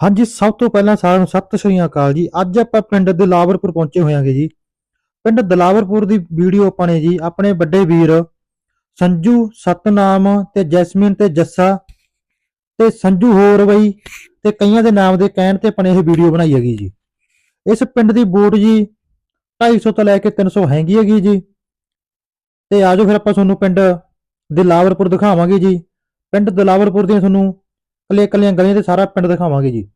ਹਾਂਜੀ, ਸਭ ਤੋਂ ਪਹਿਲਾਂ ਸਾਰਿਆਂ ਨੂੰ ਸਤਿ ਸ਼੍ਰੀ ਅਕਾਲ ਜੀ। ਅੱਜ ਆਪਾਂ ਪਿੰਡ ਦਲਾਵਰਪੁਰ ਪਹੁੰਚੇ ਹੋਇਆਂਗੇ ਜੀ। ਪਿੰਡ ਦਲਾਵਰਪੁਰ ਦੀ ਵੀਡੀਓ ਆਪਾਂ ਨੇ ਜੀ, ਆਪਣੇ ਵੱਡੇ ਵੀਰ ਸੰਜੂ ਸਤਨਾਮ ਤੇ ਜੈਸਮੀਨ ਤੇ ਜੱਸਾ ਤੇ ਸੰਜੂ ਹੋਰ ਬਈ ਤੇ ਕਈਆਂ ਦੇ ਨਾਮ ਦੇ ਕਹਿਣ ਤੇ ਆਪਾਂ ਨੇ ਇਹ ਵੀਡੀਓ ਬਣਾਈ ਹੈਗੀ ਜੀ। ਇਸ ਪਿੰਡ ਦੀ ਵੋਟ ਜੀ 250 ਤੋਂ ਲੈ ਕੇ 300 ਹੈਗੀ ਹੈਗੀ ਜੀ। ਤੇ ਆਜੋ ਫਿਰ ਆਪਾਂ ਤੁਹਾਨੂੰ ਪਿੰਡ ਦਲਾਵਰਪੁਰ ਦਿਖਾਵਾਂਗੇ ਜੀ। ਪਿੰਡ ਦਲਾਵਰਪੁਰ ਦੀਆਂ ਤੁਹਾਨੂੰ ਕੱਲੀਆਂ ਕੱਲੀਆਂ ਗਲੀਆਂ ਤੇ ਸਾਰਾ ਪਿੰਡ ਦਿਖਾਵਾਂਗੇ ਜੀ।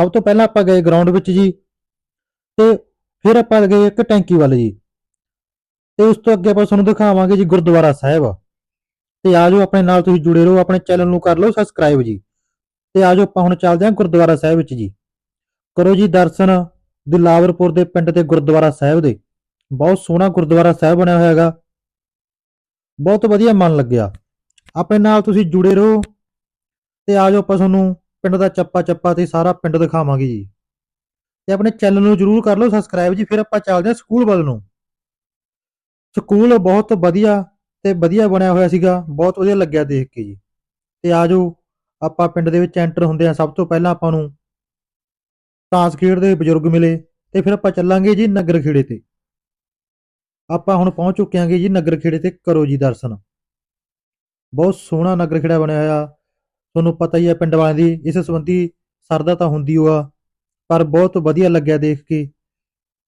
ਸਭ ਤੋਂ ਪਹਿਲਾਂ ਆਪਾਂ ਗਏ ਗਰਾਊਂਡ ਵਿੱਚ ਜੀ ਤੇ ਫਿਰ ਆਪਾਂ ਗਏ ਇੱਕ ਟੈਂਕੀ ਵੱਲ ਜੀ। ਤੇ ਉਸ ਤੋਂ ਅੱਗੇ ਆਪਾਂ ਤੁਹਾਨੂੰ ਦਿਖਾਵਾਂਗੇ ਜੀ ਗੁਰਦੁਆਰਾ ਸਾਹਿਬ। ਤੇ ਆਜੋ ਆਪਣੇ ਨਾਲ ਤੁਸੀਂ ਜੁੜੇ ਰਹੋ, ਆਪਣੇ ਚੈਨਲ ਨੂੰ ਕਰ ਲਓ ਸਬਸਕ੍ਰਾਈਬ ਜੀ। ਤੇ ਆਜੋ ਆਪਾਂ ਹੁਣ ਚੱਲਦੇ ਹਾਂ ਗੁਰਦੁਆਰਾ ਸਾਹਿਬ ਵਿੱਚ ਜੀ। ਕਰੋ ਜੀ ਦਰਸ਼ਨ ਦਿਲਾਵਰਪੁਰ ਦੇ ਪਿੰਡ ਤੇ ਗੁਰਦੁਆਰਾ ਸਾਹਿਬ ਦੇ। ਬਹੁਤ ਸੋਹਣਾ ਗੁਰਦੁਆਰਾ ਸਾਹਿਬ ਬਣਿਆ ਹੋਇਆ ਹੈਗਾ। ਬਹੁਤ ਵਧੀਆ ਮਨ ਲੱਗਿਆ। ਆਪਣੇ ਨਾਲ ਤੁਸੀਂ ਜੁੜੇ ਰਹੋ। ਤੇ ਆਜੋ ਆਪਾਂ ਤੁਹਾਨੂੰ ਪਿੰਡ ਦਾ ਚੱਪਾ ਚੱਪਾ ਤੇ ਸਾਰਾ ਪਿੰਡ ਦਿਖਾਵਾਂਗੇ ਜੀ। ਤੇ ਆਪਣੇ ਚੈਨਲ ਨੂੰ ਜਰੂਰ ਕਰ ਲਓ ਸਬਸਕ੍ਰਾਈਬ ਜੀ, ਫਿਰ ਆਪਾਂ ਚੱਲਦੇ ਹਾਂ ਸਕੂਲ ਵੱਲ ਨੂੰ। ਸਕੂਲ ਬਹੁਤ ਵਧੀਆ ਤੇ ਵਧੀਆ ਬਣਿਆ ਹੋਇਆ ਸੀਗਾ, ਬਹੁਤ ਵਧੀਆ ਲੱਗਿਆ ਦੇਖ ਕੇ ਜੀ। ਤੇ ਆਜੋ ਆਪਾਂ ਪਿੰਡ ਦੇ ਵਿੱਚ ਐਂਟਰ ਹੁੰਦੇ ਆ ਸਭ ਤੋਂ ਪਹਿਲਾਂ ਆਪਾਂ ਨੂੰ ਤਾਸ਼ ਖੇਡਦੇ ਬਜ਼ੁਰਗ ਮਿਲੇ ਤੇ ਫਿਰ ਆਪਾਂ ਚੱਲਾਂਗੇ ਜੀ ਨਗਰ ਖੇੜੇ ਤੇ। ਆਪਾਂ ਹੁਣ ਪਹੁੰਚ ਚੁੱਕੇ ਆਂਗੇ ਜੀ ਨਗਰ ਖੇੜੇ ਤੇ, ਕਰੋ ਜੀ ਦਰਸ਼ਨ। ਬਹੁਤ ਸੋਹਣਾ ਨਗਰ ਖੇੜਾ ਬਣਿਆ ਹੋਇਆ। ਤੁਹਾਨੂੰ ਪਤਾ ਹੀ ਹੈ ਪਿੰਡ ਵਾਲਿਆਂ ਦੀ, ਇਸ ਸੰਬੰਧੀ ਸਰਦਾ ਤਾਂ ਹੁੰਦੀ ਹੋਆ, ਪਰ ਬਹੁਤ ਵਧੀਆ ਲੱਗਿਆ ਦੇਖ ਕੇ।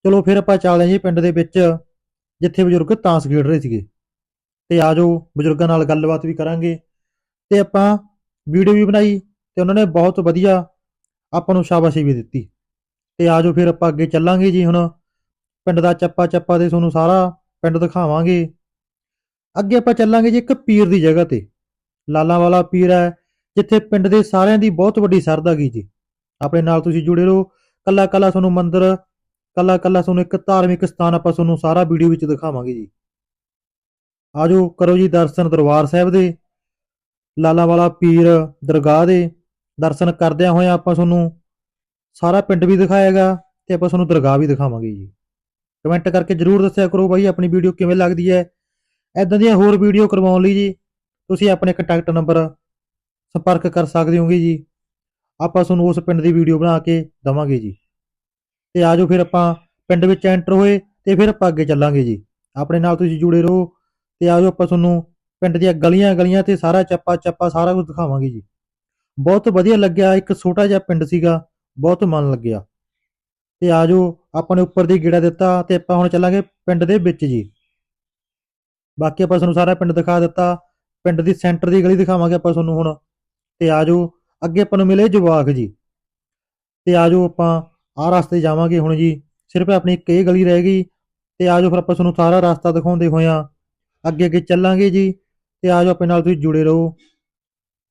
ਚਲੋ ਫਿਰ ਆਪਾਂ ਚੱਲਦੇ ਹਾਂ ਜੀ ਪਿੰਡ ਦੇ ਵਿੱਚ, ਜਿੱਥੇ ਬਜ਼ੁਰਗ ਤਾਸ਼ ਖੇਡ ਰਹੇ ਸੀਗੇ। ਤੇ ਆਜੋ ਬਜ਼ੁਰਗਾਂ ਨਾਲ ਗੱਲਬਾਤ ਵੀ ਕਰਾਂਗੇ। ਤੇ ਆਪਾਂ ਵੀਡੀਓ ਵੀ ਬਣਾਈ, ਤੇ ਉਹਨਾਂ ਨੇ ਬਹੁਤ ਵਧੀਆ ਆਪਾਂ ਨੂੰ ਸ਼ਾਬਾਸ਼ੀ ਵੀ ਦਿੱਤੀ। ਤੇ ਆਜੋ ਫਿਰ ਆਪਾਂ ਅੱਗੇ ਚੱਲਾਂਗੇ ਜੀ ਹੁਣ। ਪਿੰਡ ਦਾ ਚੱਪਾ ਚੱਪਾ ਤੇ ਤੁਹਾਨੂੰ ਸਾਰਾ ਪਿੰਡ ਦਿਖਾਵਾਂਗੇ। ਅੱਗੇ ਆਪਾਂ ਚੱਲਾਂਗੇ ਜੀ ਇੱਕ ਪੀਰ ਦੀ ਜਗ੍ਹਾ ਤੇ। ਲਾਲਾਂ ਵਾਲਾ ਪੀਰ ਹੈ ਜਿੱਥੇ ਪਿੰਡ ਦੇ ਸਾਰਿਆਂ ਦੀ ਬਹੁਤ ਵੱਡੀ ਸਰਦਾ ਗਈ ਜੀ ਆਪਣੇ ਨਾਲ ਤੁਸੀਂ ਜੁੜੇ ਰਹੋ। ਕੱਲਾ ਕੱਲਾ ਤੁਹਾਨੂੰ ਮੰਦਿਰ, ਕੱਲਾ ਕੱਲਾ ਤੁਹਾਨੂੰ ਇੱਕ ਧਾਰਮਿਕ ਸਥਾਨ ਆਪਾਂ ਤੁਹਾਨੂੰ ਸਾਰਾ ਵੀਡੀਓ ਵਿੱਚ ਦਿਖਾਵਾਂਗੇ ਜੀ। ਆਜੋ, ਕਰੋ ਜੀ ਦਰਸ਼ਨ ਦਰਬਾਰ ਸਾਹਿਬ ਦੇ ਲਾਲਾ ਵਾਲਾ ਪੀਰ ਦਰਗਾਹ ਦੇ। ਦਰਸ਼ਨ ਕਰਦਿਆਂ ਹੋਇਆ ਆਪਾਂ ਤੁਹਾਨੂੰ ਸਾਰਾ ਪਿੰਡ ਵੀ ਦਿਖਾਏਗਾ ਤੇ ਆਪਾਂ ਤੁਹਾਨੂੰ ਦਰਗਾਹ ਵੀ ਦਿਖਾਵਾਂਗੇ ਜੀ। ਕਮੈਂਟ ਕਰਕੇ ਜਰੂਰ ਦੱਸਿਆ ਕਰੋ ਬਾਈ, ਆਪਣੀ ਵੀਡੀਓ ਕਿਵੇਂ ਲੱਗਦੀ ਹੈ। ਐਦਾਂ ਦੀਆਂ ਹੋਰ ਵੀਡੀਓ ਕਰਵਾਉਣ ਲਈ ਜੀ, ਤੁਸੀਂ ਆਪਣੇ ਕੰਟੈਕਟ ਨੰਬਰ ਸੰਪਰਕ ਕਰ ਸਕਦੇ ਹੋਗੇ ਜੀ। ਆਪਾਂ ਤੁਹਾਨੂੰ ਉਸ ਪਿੰਡ ਦੀ ਵੀਡੀਓ ਬਣਾ ਕੇ ਦਵਾਂਗੇ ਜੀ। ਤੇ ਆਜੋ ਫਿਰ ਆਪਾਂ ਪਿੰਡ ਵਿੱਚ ਐਂਟਰ ਹੋਏ ਤੇ ਫਿਰ ਆਪਾਂ ਅੱਗੇ ਚੱਲਾਂਗੇ ਜੀ। ਆਪਣੇ ਨਾਲ ਤੁਸੀਂ ਜੁੜੇ ਰਹੋ ਤੇ ਆਜੋ ਆਪਾਂ ਤੁਹਾਨੂੰ ਪਿੰਡ ਦੀਆਂ ਗਲੀਆਂ ਗਲੀਆਂ ਤੇ ਸਾਰਾ ਚੱਪਾ ਚੱਪਾ ਸਾਰਾ ਕੁਝ ਦਿਖਾਵਾਂਗੇ ਜੀ। ਬਹੁਤ ਵਧੀਆ ਲੱਗਿਆ, ਇੱਕ ਛੋਟਾ ਜਿਹਾ ਪਿੰਡ ਸੀਗਾ, ਬਹੁਤ ਮਨ ਲੱਗਿਆ। ਤੇ ਆਜੋ ਆਪਾਂ ਨੇ ਉੱਪਰ ਦੀ ਗੇੜਾ ਦਿੱਤਾ ਤੇ ਆਪਾਂ ਹੁਣ ਚੱਲਾਂਗੇ ਪਿੰਡ ਦੇ ਵਿੱਚ ਜੀ। ਬਾਕੀ ਆਪਾਂ ਤੁਹਾਨੂੰ ਸਾਰਾ ਪਿੰਡ ਦਿਖਾ ਦਿੱਤਾ। ਪਿੰਡ ਦੀ ਸੈਂਟਰ ਦੀ ਗਲੀ ਦਿਖਾਵਾਂਗੇ ਆਪਾਂ ਤੁਹਾਨੂੰ ਹੁਣ। ਤੇ ਆਜੋ ਅੱਗੇ ਆਪਾਂ ਨੂੰ ਮਿਲੇ ਜਵਾਕ ਜੀ। ਤੇ ਆਜੋ ਆਪਾਂ, ਆਹ ਰਸਤੇ ਜਾਵਾਂਗੇ ਹੁਣ ਜੀ। ਸਿਰਫ ਆਪਣੀ ਇੱਕ ਇਹ ਗਲੀ ਰਹਿ ਗਈ, ਤੇ ਆਜੋ ਫਿਰ ਆਪਾਂ ਤੁਹਾਨੂੰ ਸਾਰਾ ਰਸਤਾ ਦਿਖਾਉਂਦੇ ਹੋਇਆਂ ਅੱਗੇ ਅੱਗੇ ਚੱਲਾਂਗੇ ਜੀ, ਤੇ ਆਜੋ ਆਪਣੇ ਨਾਲ ਤੁਸੀਂ ਜੁੜੇ ਰਹੋ।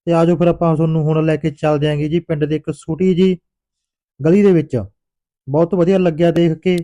ਤੇ ਆਜੋ ਫਿਰ ਆਪਾਂ ਤੁਹਾਨੂੰ ਹੁਣ ਲੈ ਕੇ ਚੱਲ ਜਾਾਂਗੇ ਜੀ, ਪਿੰਡ ਦੇ ਇੱਕ ਛੋਟੀ ਜੀ ਗਲੀ ਦੇ ਵਿੱਚ। ਬਹੁਤ ਵਧੀਆ ਲੱਗਿਆ ਦੇਖ ਕੇ।